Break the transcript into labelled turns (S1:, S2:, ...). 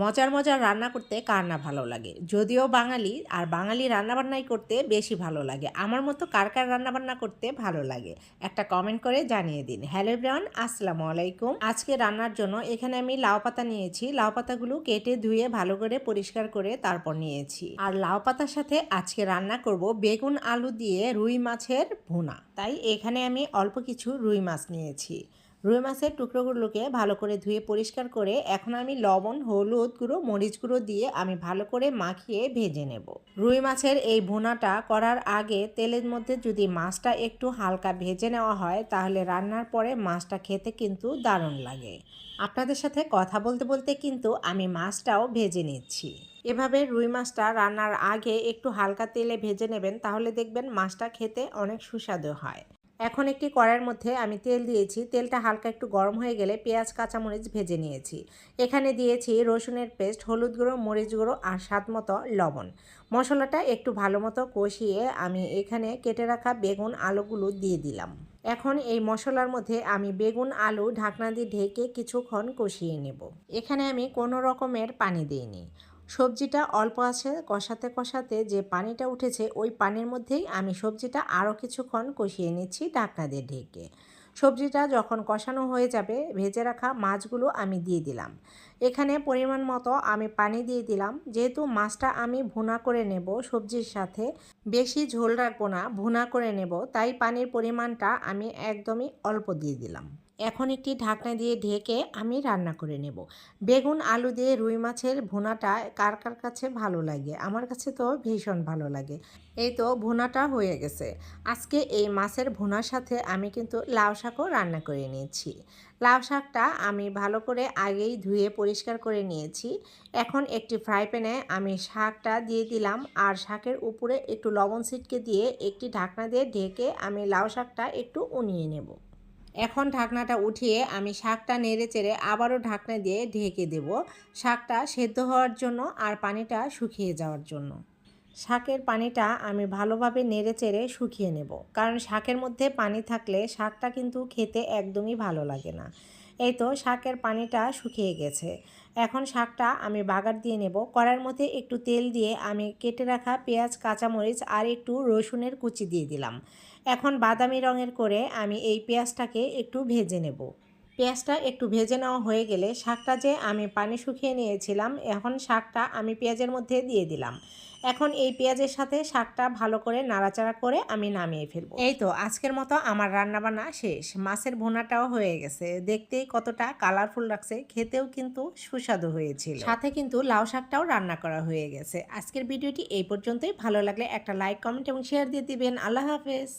S1: মজার মজার রান্না করতে কার না ভালো লাগে? যদিও বাঙালি, আর বাঙালি রান্নাবান্নাই করতে বেশি ভালো লাগে। আমার মতো কার কার রান্নাবান্না করতে ভালো লাগে? একটা কমেন্ট করে জানিয়ে দিন। হ্যালো ব্রাউন আসসালামু আলাইকুম। আজকে রান্নার জন্য এখানে আমি লাউ পাতা নিয়েছি। লাউ পাতাগুলো কেটে ধুয়ে ভালো করে পরিষ্কার করে তারপর নিয়েছি। আর লাউ পাতার সাথে আজকে রান্না করব বেগুন আলু দিয়ে রুই মাছের ভুনা। তাই এখানে আমি অল্প কিছু রুই মাছ নিয়েছি। রুই মাছের টুকরোগুলোকে ভালো করে ধুয়ে পরিষ্কার করে এখন আমি লবণ, হলুদ গুঁড়ো, মরিচ গুঁড়ো দিয়ে আমি ভালো করে মাখিয়ে ভেজে নেব। রুই মাছের এই ভুনাটা করার আগে তেলের মধ্যে যদি মাছটা একটু হালকা ভেজে নেওয়া হয়, তাহলে রান্নার পরে মাছটা খেতে কিন্তু দারুণ লাগে। আপনাদের সাথে কথা বলতে বলতে কিন্তু আমি মাছটাও ভেজে নিচ্ছি। এভাবে রুই মাছটা রান্নার আগে একটু হালকা তেলে ভেজে নেবেন, তাহলে দেখবেন মাছটা খেতে অনেক সুস্বাদু হয়। এখন একটি কড়াইয়ের মধ্যে আমি তেল দিয়েছি। তেলটা হালকা একটু গরম হয়ে গেলে পেঁয়াজ, কাঁচামরিচ ভেজে নিয়েছি। এখানে দিয়েছি রসুনের পেস্ট, হলুদ গুঁড়ো, মরিচ গুঁড়ো আর স্বাদ মতো লবণ। মশলাটা একটু ভালো মতো কষিয়ে আমি এখানে কেটে রাখা বেগুন আলুগুলো দিয়ে দিলাম। এখন এই মশলার মধ্যে আমি বেগুন আলু ঢাকনা দিয়ে ঢেকে কিছুক্ষণ কষিয়ে নেব। এখানে আমি কোনো রকমের পানি দিইনি। সবজিটা অল্প আছে, কষাতে কষাতে যে পানিটা উঠেছে, ওই পানির মধ্যেই আমি সবজিটা আরও কিছুক্ষণ কষিয়ে নিচ্ছি ঢাকনা দিয়ে ঢেকে। সবজিটা যখন কষানো হয়ে যাবে, ভেজে রাখা মাছগুলো আমি দিয়ে দিলাম। এখানে পরিমাণ মতো আমি পানি দিয়ে দিলাম। যেহেতু মাছটা আমি ভুনা করে নেব সবজির সাথে, বেশি ঝোল রাখব না, ভুনা করে নেব, তাই পানির পরিমাণটা আমি একদমই অল্প দিয়ে দিলাম। এখন একটি ঢাকনা দিয়ে ঢেকে আমি রান্না করে নেব। বেগুন, আলু দিয়ে রুই মাছের ভুনাটা কার কার কাছে ভালো লাগে? আমার কাছে তো ভীষণ ভালো লাগে। এই তো ভুনাটা হয়ে গেছে। আজকে এই মাছের ভুনার সাথে আমি কিন্তু লাউ শাকও রান্না করে নিয়েছি। লাউ শাকটা আমি ভালো করে আগেই ধুয়ে পরিষ্কার করে নিয়েছি। এখন একটি ফ্রাই প্যানে আমি শাকটা দিয়ে দিলাম আর শাকের উপরে একটু লবণ ছিটকে দিয়ে একটি ঢাকনা দিয়ে ঢেকে আমি লাউ শাকটা একটু উনিয়ে নেব। এখন ঢাকনাটা উঠিয়ে আমি শাকটা নেড়ে চেড়ে আবারও ঢাকনা দিয়ে ঢেকে দেব। শাকটা সেদ্ধ হওয়ার জন্য আর পানিটা শুকিয়ে যাওয়ার জন্য। শাকের পানিটা আমি ভালোভাবে নেড়ে চেড়ে শুকিয়ে নেব। কারণ শাকের মধ্যে পানি থাকলে শাকটা কিন্তু খেতে একদমই ভালো লাগে না। এই তো শাকের পানিটা শুকিয়ে গেছে। এখন শাকটা আমি বাগার দিয়ে নেব। কড়ার মধ্যে একটু তেল দিয়ে আমি কেটে রাখা পেঁয়াজ, কাঁচামরিচ আর একটু রসুনের কুচি দিয়ে দিলাম। এখন বাদামি রঙের করে আমি এই পেঁয়াজটাকে একটু ভেজে নেব। পেঁয়াজটা একটু ভেজে নেওয়া হয়ে গেলে শাকটা যে আমি পানি শুকিয়ে নিয়েছিলাম, এখন শাকটা আমি পেঁয়াজের মধ্যে দিয়ে দিলাম। এখন এই পেঁয়াজের সাথে শাকটা ভালো করে নাড়াচাড়া করে আমি নামিয়ে ফেলব। এই তো আজকের মতো আমার রান্নাবান্না শেষ। মাছের ভোনাটাও হয়ে গেছে। দেখতেই কতটা কালারফুল লাগছে খেতেও কিন্তু সুস্বাদু হয়েছিল। সাথে কিন্তু লাউ শাকটাও রান্না করা হয়ে গেছে। আজকের ভিডিওটি এই পর্যন্তই। ভালো লাগলে একটা লাইক কমেন্ট এবং শেয়ার দিয়ে দিবেন। আল্লাহ হাফেজ।